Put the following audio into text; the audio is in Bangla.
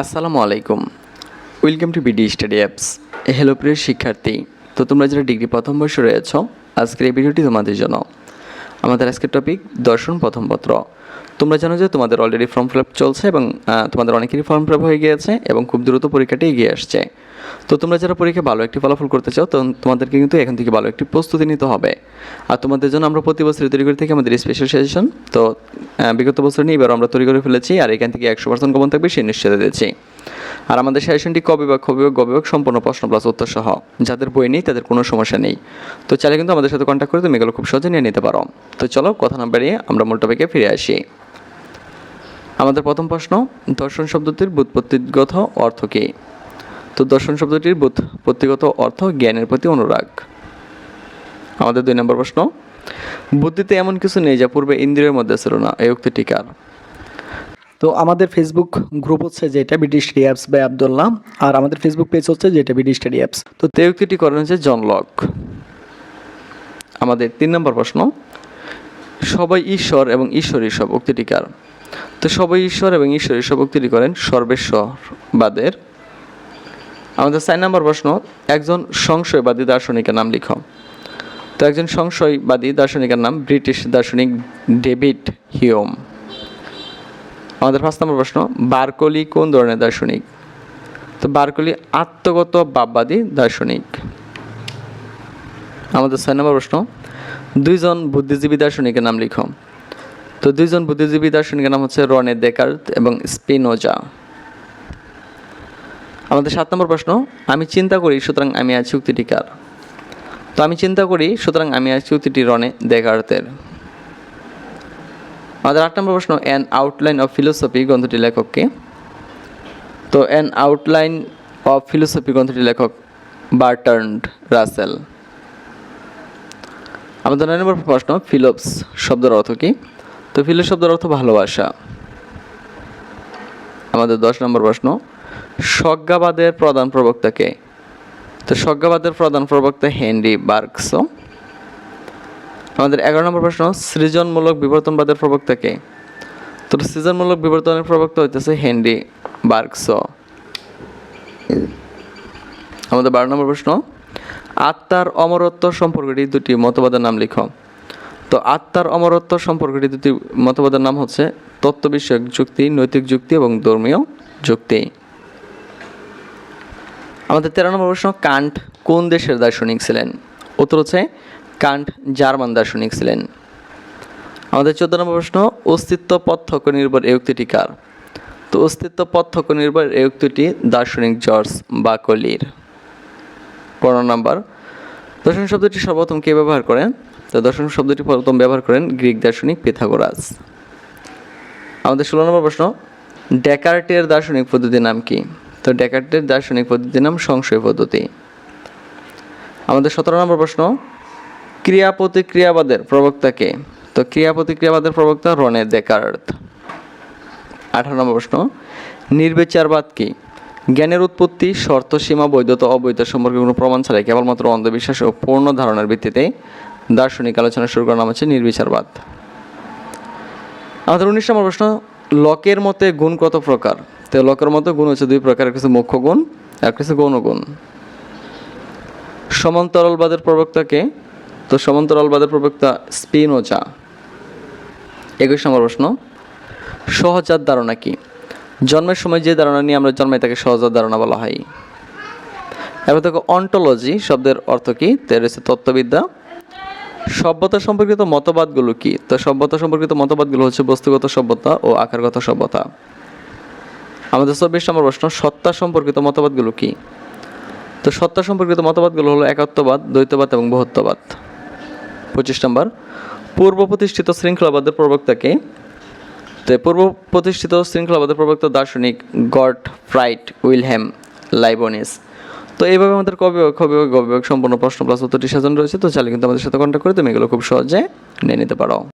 আসসালামু আলাইকুম। Welcome to BD study apps hello প্রিয় শিক্ষার্থী, তো তোমরা যারা ডিগ্রি প্রথম বর্ষে রয়েছ, আজকের এই ভিডিওটি তোমাদের জন্য। আমাদের আজকের টপিক দর্শন প্রথম পত্র। তোমরা জানো যে তোমাদের অলরেডি ফর্ম ফিল আপ চলছে এবং তোমাদের অনেকেরই ফর্ম ফিল আপ হয়ে গিয়েছে এবং খুব দ্রুত পরীক্ষাটি এগিয়ে আসছে। তো তোমরা যারা পরীক্ষা ভালো একটি ফলাফল করতে চাও তো তোমাদেরকে কিন্তু এখন থেকে ভালো একটি প্রস্তুতি নিতে হবে। আর তোমাদের জন্য আমরা প্রতি বছর তৈরি করে থাকি আমাদের স্পেশাল সেশন তো বিগত বছর নিয়ে এবার আমরা তৈরি করে ফেলেছি আর এখান থেকে একশো পার্সেন্ট কমন থাকবে সেই নিশ্চিত দিচ্ছি আর আমাদের সেশনটি ক বিভাগ খ বিভাগ গ সম্পূর্ণ প্রশ্ন প্লাস উত্তর সহ, যাদের বই নেই তাদের কোনো সমস্যা নেই। তো চাইলে কিন্তু আমাদের সাথে কন্ট্যাক্ট করে তুমি এগুলো খুব সহজে নিয়ে নিতে পারো। তো চলো কথা না বাড়িয়ে আমরা মূল টপিকে ফিরে আসি। আমাদের প্রথম প্রশ্ন, দর্শন শব্দটির বুৎপত্তিগত অর্থ কী? তো দর্শন শব্দটির বুৎপত্তিগত অর্থ জ্ঞানের প্রতি অনুরাগ। আমাদের দুই নম্বর প্রশ্ন বুদ্ধিতে এমন কিছু নেই যা পূর্বে ইন্দ্রিয়ের মধ্যে ছিল না। এই উক্তিটি কার? তো আমাদের ফেসবুক গ্রুপ হচ্ছে যেটা ব্রিটিশ অ্যাপস বাই আবদুল্লাহ আর আমাদের ফেসবুক পেজ হচ্ছে যেটা ব্রিটিশ স্টাডি অ্যাপস তো তে উক্তিটি করেন হচ্ছে জন লক আমাদের তিন নম্বর প্রশ্ন সবাই ঈশ্বর এবং ঈশ্বরী সব উক্তিটি কার? তো সবাই ঈশ্বর এবং ঈশ্বরী সব উক্তিটি করেন সর্বেশ্বরবাদের। আমাদের চার নম্বর প্রশ্ন একজন সংশয়বাদী দার্শনিকের নাম লিখো। তো একজন সংশয়বাদী দার্শনিকের নাম ব্রিটিশ দার্শনিক ডেভিড হিওম আমাদের পাঁচ নম্বর প্রশ্ন, বারকলি কোন ধরনের দার্শনিক? তো বারকলি আত্মগত ভাববাদী দার্শনিক। আমাদের ছয় নম্বর প্রশ্ন, দুইজন বুদ্ধিজীবী দার্শনিকের নাম লিখো। তো দুইজন বুদ্ধিজীবী দার্শনিকের নাম হচ্ছে রনে দেকার্ত এবং স্পিনোজা। আমাদের সাত নম্বর প্রশ্ন, আমি চিন্তা করি সুতরাং আমি আছি উক্তিটি কার? তো আমি চিন্তা করি, সুতরাং আমি আছি উক্তিটি রনে দেকার্তের আমাদের আট নম্বর প্রশ্ন অ্যান আউটলাইন অফ ফিলোসফি গ্রন্থটি লেখককে। তো অ্যান আউটলাইন অফ ফিলোসফি গ্রন্থটি লেখক বার্টার্ন্ড রাসেল। আমাদের নয় নম্বর প্রশ্ন ফিলোপস শব্দের অর্থ কী? তো ফিলো শব্দের অর্থ ভালোবাসা। আমাদের দশ নম্বর প্রশ্ন, স্বজ্ঞাবাদের প্রধান প্রবক্তাকে তো স্বজ্ঞাবাদের প্রধান প্রবক্তা হেনরি বার্কসো। আমাদের এগারো নম্বর প্রশ্ন, সৃজনমূলক বিবর্তনবাদের প্রবক্তা কে? তো সৃজনমূলক বিবর্তনের প্রবক্তা হইতেছে হেনরি বার্কসো। আমাদের বারো নম্বর প্রশ্ন, আত্মার অমরত্ব সম্পর্কটি দুটি মতবাদের নাম লিখো। তো আত্মার অমরত্ব সম্পর্কটি দুটি মতবাদের নাম হচ্ছে তত্ত্ব বিষয়ক যুক্তি, নৈতিক যুক্তি এবং ধর্মীয় যুক্তি। আমাদের তেরো নম্বর প্রশ্ন, কান্ট কোন দেশের দার্শনিক ছিলেন? উত্তর হচ্ছে, কান্ট জার্মান দার্শনিক ছিলেন। আমাদের চোদ্দ নম্বর প্রশ্ন, অস্তিত্ব পার্থক্য নির্ভর এই উক্তিটি কার? তো অস্তিত্ব পার্থক্য নির্ভর এই উক্তিটি দার্শনিক জর্জ বাকলির। পনেরো নম্বর দর্শন শব্দটি সর্বপ্রথম কে ব্যবহার করেন? তো দর্শন শব্দটি প্রথম ব্যবহার করেন গ্রিক দার্শনিক পিথাগোরাস। আমাদের ষোলো নম্বর প্রশ্ন, ডেকার্টের দার্শনিক পদ্ধতির নাম কি? তো ডেকার্টের দার্শনিক পদ্ধতির নাম সংশয় পদ্ধতি। আমাদের সতেরো নম্বর প্রশ্ন ক্রিয়া প্রতিক্রিয়াবাদের প্রবক্তাকে তো ক্রিয়া প্রতিক্রিয়াবাদের প্রবক্তা রনে ডেকার্ট। আঠারো নম্বর প্রশ্ন, নির্বিচারবাদ কি? জ্ঞানের উৎপত্তি, শর্ত, সীমা, বৈধতা অবৈধ সম্পর্কে কোনো প্রমাণ ছাড়াই কেবলমাত্র অন্ধবিশ্বাস ও পূর্ণ ধারণার ভিত্তিতে দার্শনিক আলোচনা শুরু করার নাম হচ্ছে নির্বিচারবাদ। আমাদের উনিশ নম্বর প্রশ্ন, লকের মতে গুণ কত প্রকার? তো লকের মতে গুণ হচ্ছে দুই প্রকার কিছু মুখ্য গুণ আর কিছু গৌণ গুণ। সমান্তরালবাদের প্রবক্তাকে তো সমান্তরালবাদের প্রবক্তা স্পিন স্পিনোজা। একুশ নম্বর প্রশ্ন। সহজাত ধারণা কি? জন্মের সময় যে ধারণা নিয়ে আমরা জন্মাই তাকে সহজাত ধারণা বলা হয়। এবার দেখো অন্টোলজি শব্দের অর্থ কি? তো হচ্ছে তত্ত্ববিদ্যা। সভ্যতা সম্পর্কিত মতবাদগুলো কি? তো সভ্যতা সম্পর্কিত মতবাদগুলো হচ্ছে বস্তুগত সভ্যতা ও আকারগত সভ্যতা। আমাদের চব্বিশ নম্বর প্রশ্ন, সত্তা সম্পর্কিত মতবাদগুলো কি? তো সত্তা সম্পর্কিত মতবাদগুলো হলো একাত্মবাদ, দ্বৈতবাদ এবং বহুত্ববাদ পঁচিশ নম্বর, পূর্ব প্রতিষ্ঠিত শৃঙ্খলাবাদের প্রবক্তাকে তো পূর্ব প্রতিষ্ঠিত শৃঙ্খলাবাদের প্রবক্তা দার্শনিক গড ফ্রাইট উইলহ্যাম লাইবনিস। তো এইভাবে আমাদের কবে কবে গবে সম্পূর্ণ প্রশ্ন প্লাস উত্তরটি সাজানো রয়েছে, তো চাইলে কিন্তু আমাদের সাথে কন্ট্যাক্ট করে তুমি এগুলো খুব সহজে নিয়ে নিতে পারো।